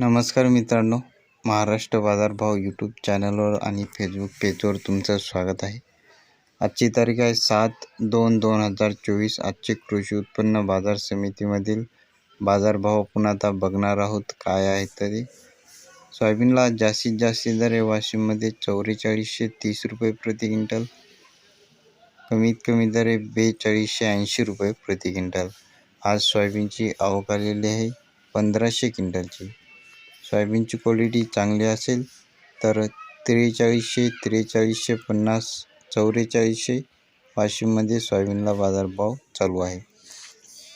नमस्कार मित्रांनो महाराष्ट्र बाजारभाव यूट्यूब चॅनलवर आणि फेसबुक पेजवर तुमचं स्वागत आहे. आजची तारीख आहे सात दोन दोन हजार चोवीस. आजचे कृषी उत्पन्न बाजार समितीमधील बाजारभाव आपण आता बघणार आहोत. काय आहे तरी? सोयाबीनला जास्तीत जास्त दर आहे. वाशिममध्ये चौवेचाळीसशे तीस रुपये प्रति क्विंटल. कमीत कमी दर आहे बेचाळीसशे ऐंशी रुपये प्रति क्विंटल. आज सोयाबीनची आवक आलेली आहे पंधराशे क्विंटलची. सोयाबीनची क्वालिटी चांगली असेल तर त्रेचाळीसशे त्रेचाळीसशे पन्नास चौवेचाळीसशे वाशिममध्ये सोयाबीनला बाजारभाव चालू आहे.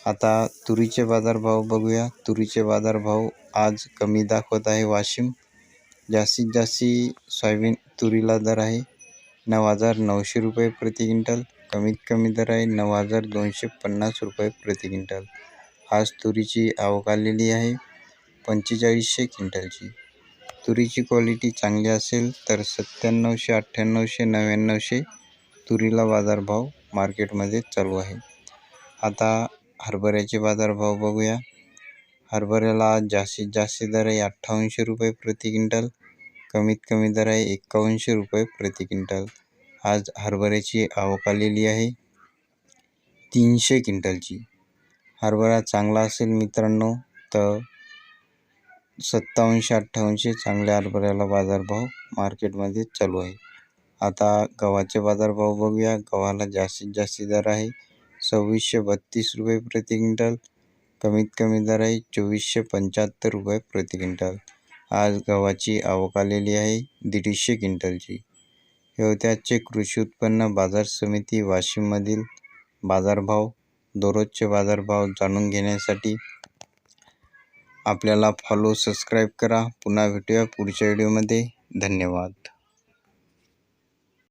आता तुरीचे बाजारभाव बघूया. तुरीचे बाजारभाव आज कमी दाखवत आहे वाशिम. जास्तीत जास्त सोयाबीन तुरीला दर आहे नऊ हजार नऊशे रुपये प्रति क्विंटल कमीत कमी दर आहे नऊ हजार दोनशे पन्नास रुपये प्रति क्विंटल. आज तुरीची आवक आलेली आहे. पंचेचाळीसशे क्विंटलची. तुरीची क्वालिटी चांगली असेल तर सत्त्याण्णवशे अठ्ठ्याण्णवशे नव्याण्णवशे तुरीला बाजारभाव मार्केटमध्ये चालू आहे. आता हरभऱ्याचे बाजारभाव बघूया. हरभऱ्याला जास्तीत जास्त दर आहे अठ्ठावन्नशे रुपये प्रति क्विंटल कमीत कमी दर आहे एक्कावन्नशे रुपये प्रति क्विंटल. आज हरभऱ्याची आवक आलेली आहे तीनशे क्विंटलची. हरभरा चांगला असेल मित्रांनो तर सत्तावनशे अठ्ठावन्नशे चांगल्या हरभऱ्याला बाजारभाव मार्केटमध्ये चालू आहे. आता गव्हाचे बाजारभाव बघूया. गव्हाला जास्तीत जास्त दर आहे. सव्वीसशे बत्तीस रुपये प्रति क्विंटल. कमीत कमी दर आहे चोवीसशे पंच्याहत्तर रुपये प्रति क्विंटल. आज गव्हाची आवक आलेली आहे दीडशे क्विंटलची. हे होते आजचे कृषी उत्पन्न बाजार समिती वाशिममधील बाजारभाव दररोजचे बाजारभाव जाणून घेण्यासाठी आपल्याला फॉलो सबस्क्राईब करा. पुन्हा भेटूया पुढच्या व्हिडिओमध्ये धन्यवाद.